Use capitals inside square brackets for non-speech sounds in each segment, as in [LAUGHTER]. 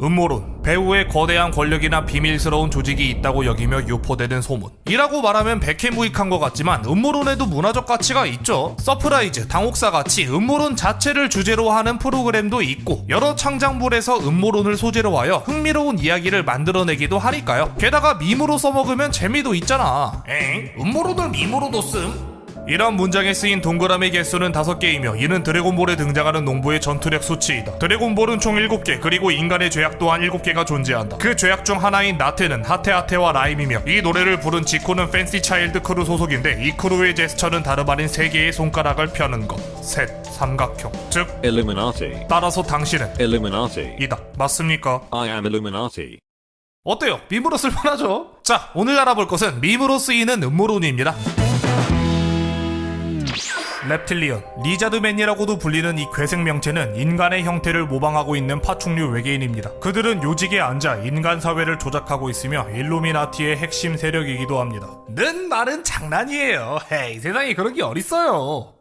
음모론, 배우의 거대한 권력이나 비밀스러운 조직이 있다고 여기며 유포되는 소문. 이라고 말하면 백해무익한 것 같지만 음모론에도 문화적 가치가 있죠. 서프라이즈, 당혹사 같이 음모론 자체를 주제로 하는 프로그램도 있고 여러 창작물에서 음모론을 소재로 하여 흥미로운 이야기를 만들어내기도 하니까요. 게다가 밈으로 써먹으면 재미도 있잖아. 엥? 음모론을 밈으로도 씀? 이런 문장에 쓰인 동그라미 개수는 5개이며 이는 드래곤볼에 등장하는 농부의 전투력 수치이다. 드래곤볼은 총 7개 그리고 인간의 죄악 또한 7개가 존재한다. 그 죄악 중 하나인 나테는 하테하테와 라임이며 이 노래를 부른 지코는 팬시 차일드 크루 소속인데 이 크루의 제스처는 다름 아닌 3개의 손가락을 펴는 것. 셋, 삼각형. 즉 Illuminati. 따라서 당신은 Illuminati. 이다. 맞습니까? I am Illuminati. 어때요? 밈으로 쓸만하죠? 자, 오늘 알아볼 것은 밈으로 쓰이는 음모론입니다. Reptilian, 리자드맨이라고도 불리는 이 괴생 명체는 인간의 형태를 모방하고 있는 파충류 외계인입니다. 그들은 요직에 앉아 인간 사회를 조작하고 있으며 일루미나티의 핵심 세력이기도 합니다. 는 말은 장난이에요. 헤이, 세상에 그런 게 어딨어요.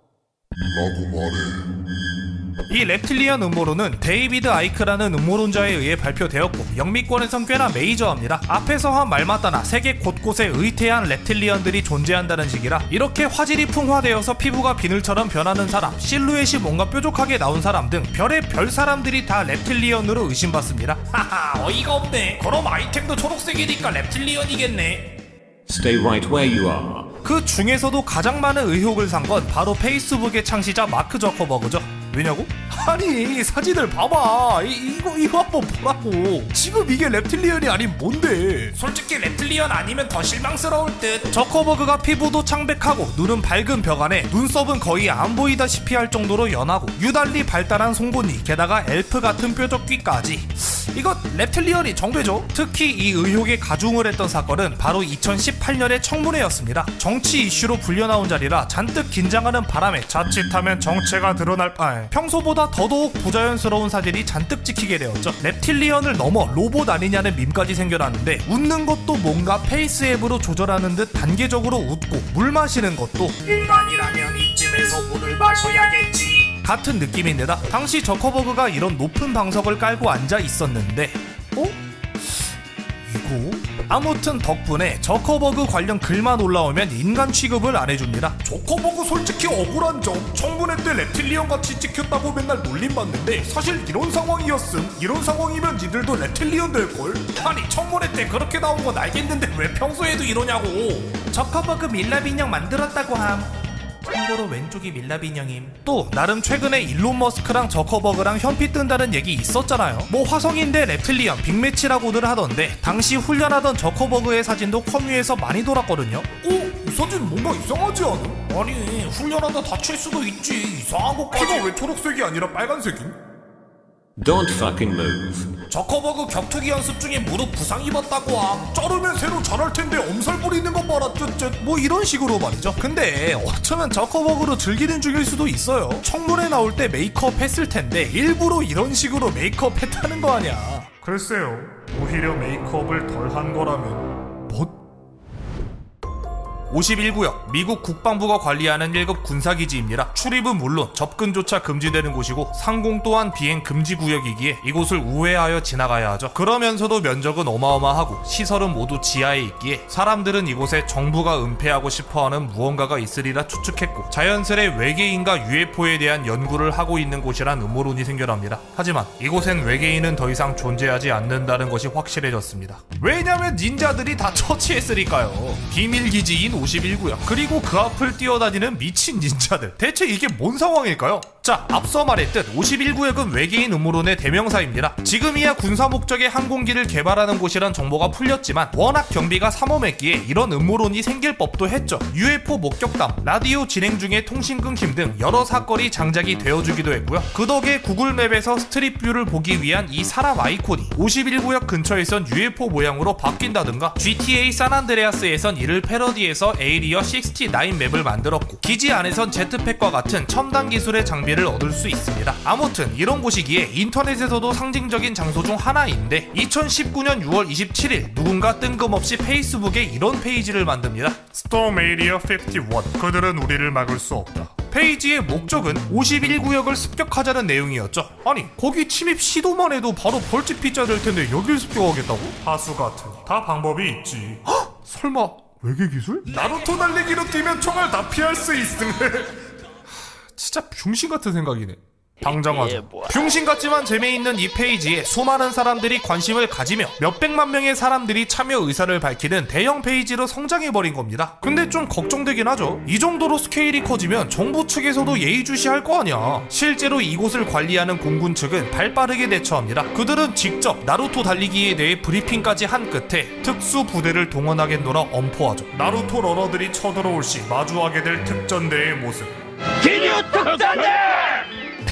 이 reptilian 음모론은 데이비드 아이크라는 음모론자에 의해 발표되었고 영미권에선 꽤나 메이저합니다. 앞에서 한말 맞다나 세계 곳곳에 의태한 reptilian들이 존재한다는 식이라 이렇게 화질이 풍화되어서 피부가 비늘처럼 변하는 사람, 실루엣이 뭔가 뾰족하게 나온 사람 등 별의 별 사람들이 다 reptilian으로 의심받습니다. 하하 어이가 없네. 그럼 아이템도 초록색이니까 reptilian이겠네. Stay right where you are. 그 중에서도 가장 많은 의혹을 산 건 바로 페이스북의 창시자 마크 저커버그죠. 왜냐고? 아니 사진을 봐봐. 이, 이거 이거 한번 보라고. 지금 이게 reptilian이 아닌 뭔데? 솔직히 reptilian 아니면 더 실망스러울 듯. 저커버그가 피부도 창백하고 눈은 밝은 벽 안에 눈썹은 거의 안 보이다시피 할 정도로 연하고 유달리 발달한 송곳니 게다가 엘프 같은 뾰족귀까지 이거 reptilian이 정배죠. 특히 이 의혹에 가중을 했던 사건은 바로 2018년의 청문회였습니다. 정치 이슈로 불려나온 자리라 잔뜩 긴장하는 바람에 자칫하면 정체가 드러날 아, 평소보다 더더욱 부자연스러운 사진이 잔뜩 찍히게 되었죠. reptilian을 넘어 로봇 아니냐는 밈까지 생겨났는데 웃는 것도 뭔가 페이스 앱으로 조절하는 듯 단계적으로 웃고 물 마시는 것도 인간이라면 이쯤에서 물을 마셔야겠지 같은 느낌인데다 당시 저커버그가 이런 높은 방석을 깔고 앉아 있었는데 어? 이거? 아무튼 덕분에 저커버그 관련 글만 올라오면 인간 취급을 안 해줍니다. 저커버그 솔직히 억울한 점 청문회 때 reptilian 같이 찍혔다고 맨날 놀림받는데 사실 이런 상황이었음. 이런 상황이면 니들도 reptilian 될걸? 아니 청문회 때 그렇게 나온 건 알겠는데 왜 평소에도 이러냐고. 저커버그 밀랍 인형 만들었다고 함. 참고로 왼쪽이 밀랍 인형임. 또 나름 최근에 일론 머스크랑 저커버그랑 현피 뜬다는 얘기 있었잖아요. 뭐 화성인데 reptilian 빅매치라고들 하던데 당시 훈련하던 저커버그의 사진도 커뮤에서 많이 돌았거든요. 오, 이 사진 뭔가 이상하지 않음? 아니 훈련하다 다칠 수도 있지. 이상한 것까지. 피가 왜 초록색이 아니라 빨간색임? Don't fucking move. 저커버그 격투기 연습 중에 무릎 부상 입었다고 함. 자르면 새로 자랄 텐데 엄살 부리는 거 봐라 쯧쯧. 뭐 이런 식으로 말이죠. 근데 어쩌면 저커버그로 즐기는 중일 수도 있어요. 청문회 나올 때 메이크업 했을 텐데 일부러 이런 식으로 메이크업 했다는 거 아니야. 글쎄요. 오히려 메이크업을 덜 한 거라면 뭐? 51구역 미국 국방부가 관리하는 1급 군사기지입니다. 출입은 물론 접근조차 금지되는 곳이고 상공 또한 비행 금지 구역이기에 이곳을 우회하여 지나가야 하죠. 그러면서도 면적은 어마어마하고 시설은 모두 지하에 있기에 사람들은 이곳에 정부가 은폐하고 싶어하는 무언가가 있으리라 추측했고 자연스레 외계인과 UFO에 대한 연구를 하고 있는 곳이란 음모론이 생겨납니다. 하지만 이곳엔 외계인은 더 이상 존재하지 않는다는 것이 확실해졌습니다. 왜냐면 닌자들이 다 처치했으니까요. 비밀기지인 51구역 그리고 그 앞을 뛰어다니는 미친 닌자들 대체 이게 뭔 상황일까요? 자 앞서 말했듯 51구역은 외계인 음모론의 대명사입니다. 지금이야 군사 목적의 항공기를 개발하는 곳이란 정보가 풀렸지만 워낙 경비가 삼엄했기에 이런 음모론이 생길 법도 했죠. UFO 목격담, 라디오 진행 중에 통신 끊김 등 여러 사건이 장작이 되어주기도 했고요. 그 덕에 구글맵에서 스트릿뷰를 보기 위한 이 사람 아이콘이 51구역 근처에선 UFO 모양으로 바뀐다든가 GTA 산안드레아스에선 이를 패러디해서 에이리어 69 맵을 만들었고 기지 안에선 제트팩과 같은 첨단 기술의 장비 를 얻을 수 있습니다. 아무튼 이런 곳이기에 인터넷에서도 상징적인 장소 중 하나인데 2019년 6월 27일 누군가 뜬금없이 페이스북에 이런 페이지를 만듭니다. Storm Area 51 그들은 우리를 막을 수 없다. 페이지의 목적은 51구역을 습격하자는 내용이었죠. 아니 거기 침입 시도만 해도 바로 벌집 피자 될 텐데 여길 습격하겠다고? 하수 같은 다 방법이 있지. 헉! 설마 외계 기술? 나루토 달리기로 뛰면 총알 다 피할 수 있음. [LAUGHS] 진짜 병신 같은 생각이네. 당장 하자. 병신 같지만 재미있는 이 페이지에 수많은 사람들이 관심을 가지며 몇백만 명의 사람들이 참여 의사를 밝히는 대형 페이지로 성장해버린 겁니다. 근데 좀 걱정되긴 하죠. 이 정도로 스케일이 커지면 정부 측에서도 예의주시할 거 아니야. 실제로 이곳을 관리하는 공군 측은 발 빠르게 대처합니다. 그들은 직접 나루토 달리기에 대해 브리핑까지 한 끝에 특수 부대를 동원하겠노라 엄포하죠. 나루토 러너들이 쳐들어올 시 마주하게 될 특전대의 모습. 手に負ったんだ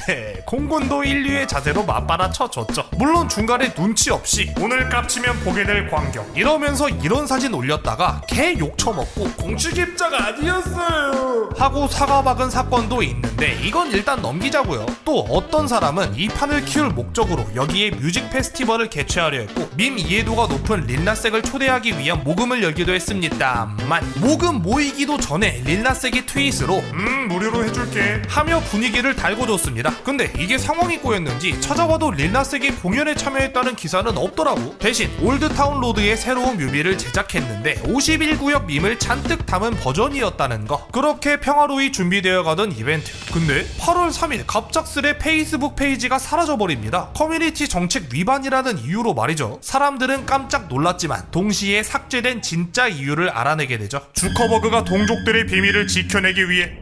네, 공군도 인류의 자세로 맞받아 쳐줬죠. 물론 중간에 눈치 없이 오늘 깝치면 보게 될 광경 이러면서 이런 사진 올렸다가 개 욕 처먹고 공식입자가 아니었어요 하고 사과박은 사건도 있는데 이건 일단 넘기자고요. 또 어떤 사람은 이 판을 키울 목적으로 여기에 뮤직 페스티벌을 개최하려 했고 밈 이해도가 높은 린라색을 초대하기 위한 모금을 열기도 했습니다만 모금 모이기도 전에 린라색이 트윗으로 음 무료로 해줄게 하며 분위기를 달궈줬습니다. 근데 이게 상황이 꼬였는지 찾아봐도 릴나색이 공연에 참여했다는 기사는 없더라고. 대신 올드타운 로드의 새로운 뮤비를 제작했는데 51구역 밈을 잔뜩 담은 버전이었다는 거. 그렇게 평화로이 준비되어 가던 이벤트. 근데 8월 3일 갑작스레 페이스북 페이지가 사라져버립니다. 커뮤니티 정책 위반이라는 이유로 말이죠. 사람들은 깜짝 놀랐지만 동시에 삭제된 진짜 이유를 알아내게 되죠. 주커버그가 동족들의 비밀을 지켜내기 위해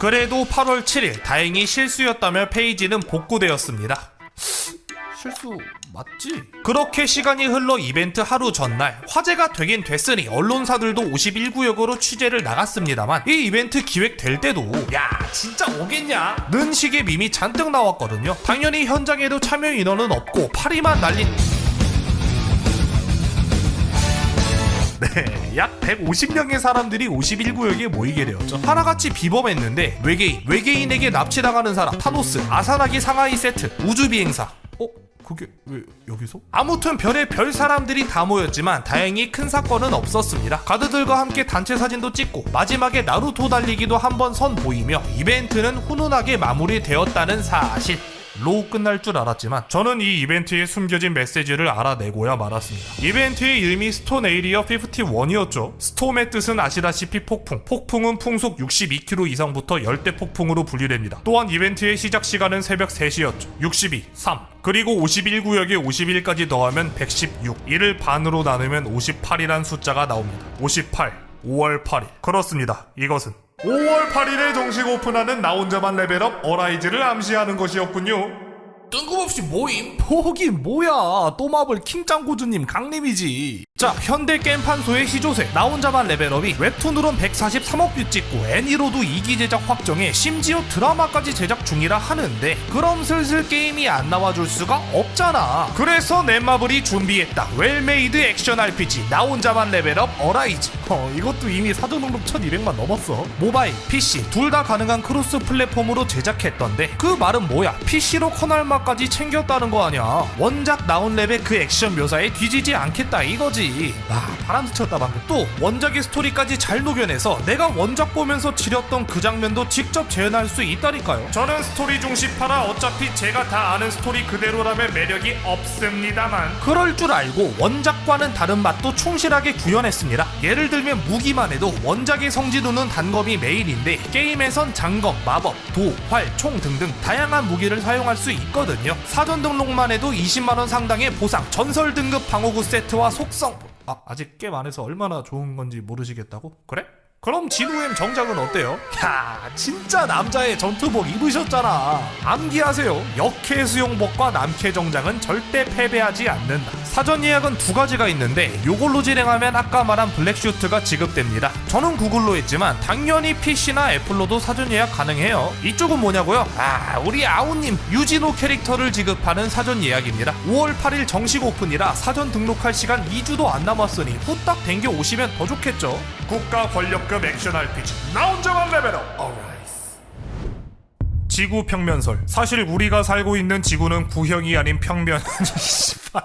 그래도 8월 7일 다행히 실수였다며 페이지는 복구되었습니다. 실수 맞지? 그렇게 시간이 흘러 이벤트 하루 전날 화제가 되긴 됐으니 언론사들도 51구역으로 취재를 나갔습니다만 이 이벤트 기획될 때도 야 진짜 오겠냐? 는 식의 밈이 잔뜩 나왔거든요. 당연히 현장에도 참여 인원은 없고 파리만 날린 약 150명의 사람들이 51구역에 모이게 되었죠. 하나같이 비범했는데 외계인, 외계인에게 납치당하는 사람, 타노스, 아사나기 상하이 세트, 우주비행사. 어? 그게 왜 여기서? 아무튼 별의 별 사람들이 다 모였지만 다행히 큰 사건은 없었습니다. 가드들과 함께 단체 사진도 찍고 마지막에 나루토 달리기도 한번 선 보이며 이벤트는 훈훈하게 마무리되었다는 사실. 로우 끝날 줄 알았지만 저는 이 이벤트에 숨겨진 메시지를 알아내고야 말았습니다. 이벤트의 이름이 스톤 에이리어 51이었죠. 스톰의 뜻은 아시다시피 폭풍. 폭풍은 풍속 62km 이상부터 열대 폭풍으로 분류됩니다. 또한 이벤트의 시작 시간은 새벽 3시였죠. 62, 3. 그리고 51구역에 51까지 더하면 116. 이를 반으로 나누면 58이란 숫자가 나옵니다. 58. 5월 8일. 그렇습니다. 이것은 5월 8일에 정식 오픈하는 나 혼자만 레벨업 어라이즈를 암시하는 것이었군요. 뜬금없이 모임? 포긴 뭐야 또마블 킹짱고주님 강림이지 자 현대 게임판소의 시조새 나 혼자만 레벨업이 웹툰으론 143억 뷰 찍고 애니로도 2기 제작 확정에 심지어 드라마까지 제작 중이라 하는데 그럼 슬슬 게임이 안 나와줄 수가 없잖아. 그래서 넷마블이 준비했다. 웰메이드 액션 RPG 나 혼자만 레벨업 어라이즈. 어 이것도 이미 사전 등록 1200만 넘었어. 모바일, PC 둘 다 가능한 크로스 플랫폼으로 제작했던데 그 말은 뭐야? PC로 커널마까지 챙겼다는 거 아니야? 원작 나온 랩의 그 액션 묘사에 뒤지지 않겠다 이거지 아 바람 스쳤다 방금 또 원작의 스토리까지 잘 녹여내서 내가 원작 보면서 지렸던 그 장면도 직접 재현할 수 있다니까요 저는 스토리 중심파라 어차피 제가 다 아는 스토리 그대로라면 매력이 없습니다만 그럴 줄 알고 원작과는 다른 맛도 충실하게 구현했습니다 예를 들면 무기만 해도 원작의 성지도는 단검이 메인인데 게임에선 장검, 마법, 도, 활, 총 등등 다양한 무기를 사용할 수 있거든요. 사전 등록만 해도 20만원 상당의 보상, 전설 등급 방어구 세트와 속성. 아, 아직 게임 안에서 얼마나 좋은 건지 모르시겠다고? 그래? 그럼 진우엠 정장은 어때요? 야 진짜 남자의 전투복 입으셨잖아. 암기하세요. 역해 수용복과 남캐 정장은 절대 패배하지 않는다. 사전 예약은 두 가지가 있는데 요걸로 진행하면 아까 말한 블랙슈트가 지급됩니다. 저는 구글로 했지만 당연히 PC나 애플로도 사전 예약 가능해요. 이쪽은 뭐냐고요? 아 우리 아우님 유진호 캐릭터를 지급하는 사전 예약입니다. 5월 8일 정식 오픈이라 사전 등록할 시간 2주도 안 남았으니 후딱 댕겨 오시면 더 좋겠죠. 국가 권력 급 액션 RPG 나 혼자만 레벨업. 어라이스 지구 평면설. 사실 우리가 살고 있는 지구는 구형이 아닌 평면 [LAUGHS] 씨발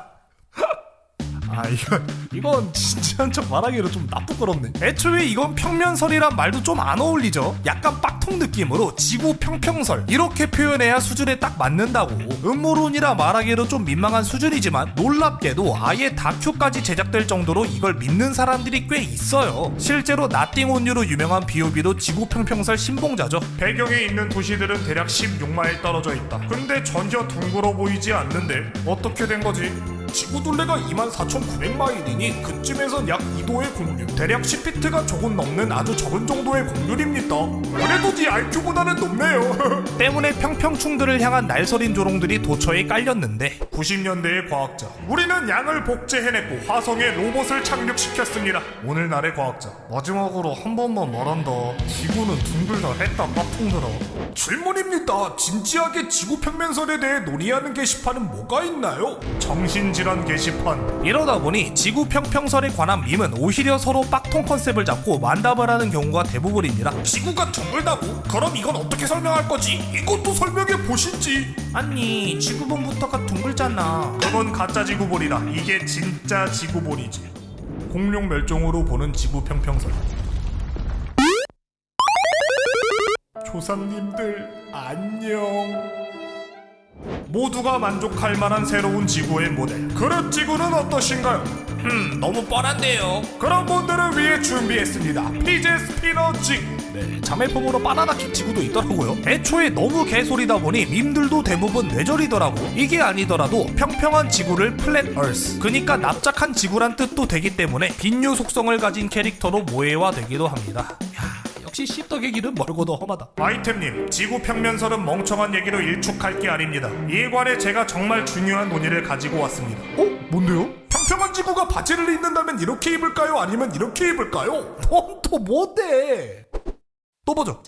아 이건 이건 진지한 척 말하기로 좀 나쁘끄럽네. 애초에 이건 평면설이란 말도 좀 안 어울리죠. 약간 빡통 느낌으로 지구 평평설. 이렇게 표현해야 수준에 딱 맞는다고. 음모론이라 말하기로 좀 민망한 수준이지만 놀랍게도 아예 다큐까지 제작될 정도로 이걸 믿는 사람들이 꽤 있어요. 실제로 나띵 온유로 유명한 비오비도 지구 평평설 신봉자죠. 배경에 있는 도시들은 대략 16마일 떨어져 있다. 근데 전혀 둥그러 보이지 않는데 어떻게 된 거지? 지구 둘레가 24,900마일이니 그쯤에선 약 2도의 공률 대략 10피트가 조금 넘는 아주 적은 정도의 공률입니다. 그래도 네 IQ보다는 높네요. [LAUGHS] 때문에 평평충들을 향한 날설인 조롱들이 도처에 깔렸는데 90년대의 과학자 우리는 양을 복제해냈고 화성에 로봇을 착륙시켰습니다. 오늘날의 과학자 마지막으로 한 번만 말한다. 지구는 둥글다 했다 빡통들아 질문입니다. 진지하게 지구 평면설에 대해 논의하는 게시판은 뭐가 있나요? 정신질 환 게시판. 이러다 보니 지구 평평설에 관한 밈은 오히려 서로 빡통 컨셉을 잡고 만담을 하는 경우가 대부분입니다. 지구가 둥글다고? 그럼 이건 어떻게 설명할 거지? 이것도 설명해 보시지. 아니 지구본부터가 둥글잖아. 그건 가짜 지구본이라 이게 진짜 지구본이지. 공룡 멸종으로 보는 지구 평평설. 조상님들 안녕 모두가 만족할 만한 새로운 지구의 모델. 그릇 지구는 어떠신가요? 음 너무 뻔한데요. 그런 분들을 위해 준비했습니다. 피제 스피너 지구 네 자매품으로 바나나 킥 지구도 있더라고요. 애초에 너무 개소리다 보니 밈들도 대부분 뇌절이더라고. 이게 아니더라도 평평한 지구를 플랫 얼스 그니까 납작한 지구란 뜻도 되기 때문에 빈유 속성을 가진 캐릭터로 모해화 되기도 합니다. 야, 역시 씹덕의 길은 멀고도 험하다. 아이템님, 지구 평면설은 멍청한 얘기로 일축할 게 아닙니다. 이에 관해 제가 정말 중요한 논의를 가지고 왔습니다. 어? 뭔데요? 평평한 지구가 바지를 입는다면 이렇게 입을까요? 아니면 이렇게 입을까요? 넌또 뭔데? 또 보죠.